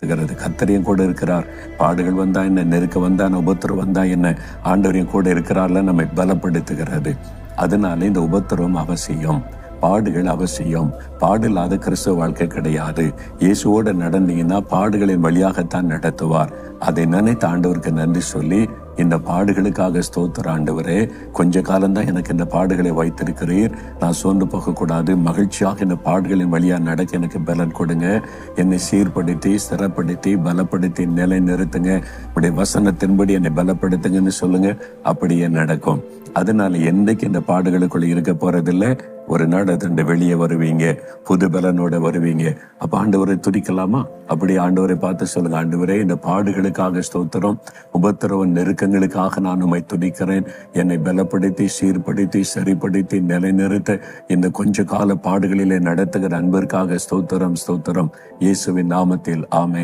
இருக்கிறது கத்தரையும் கூட இருக்கிறார். பாடுகள் வந்தா என்ன நெருக்க வந்தா என்ன உபத்திரம் வந்தா என்ன ஆண்டவரையும் கூட இருக்கிறார்ல நம்மை பலப்படுத்துகிறது. அதனால இந்த உபத்திரம் அவசியம். பாடுகள் அவசியம். பாடில்லாத கிறிஸ்துவ வாழ்க்கை கிடையாது. இயேசுவோட நடந்தீங்கன்னா பாடுகளின் வழியாகத்தான் நடத்துவார். அதை நினைத்த ஆண்டவருக்கு நன்றி சொல்லி இந்த பாடுகளுக்காக ஸ்தோத்திர ஆண்டவரே. கொஞ்ச காலம்தான் எனக்கு இந்த பாடுகளை வைத்திருக்கிறீர். நான் சோர்ந்து போகக்கூடாது. மகிழ்ச்சியாக இந்த பாடுகளின் வழியாக நடக்க எனக்கு பலன் கொடுங்க. என்னை சீர்படுத்தி ஸ்திரப்படுத்தி பலப்படுத்தி நிலை நிறுத்துங்க உடைய வசனத்தின்படி என்னை பலப்படுத்துங்கன்னு சொல்லுங்க. அப்படியே நடக்கும். அதனால என்னைக்கு இந்த பாடுகளுக்குள்ள இருக்க போறதில்லை. ஒரு நாள் அதுண்டு வெளியே வருவீங்க புது பலனோட வருவீங்க. அப்ப ஆண்டவரை துதிக்கலாமா? அப்படி ஆண்டவரை பார்த்து சொல்லுங்க. ஆண்டவரே இந்த பாடுகளுக்காக ஸ்தோத்திரம். உபத்திரவ நெருக்கங்களுக்காக நான் உண்மை துதிக்கிறேன். என்னை பலப்படுத்தி சீர்படுத்தி சரிப்படுத்தி நிலைநிறுத்த இந்த கொஞ்ச கால பாடுகளிலே நடத்துகிற அன்பிற்காக ஸ்தோத்திரம் ஸ்தோத்திரம். இயேசுவின் நாமத்தில் ஆமே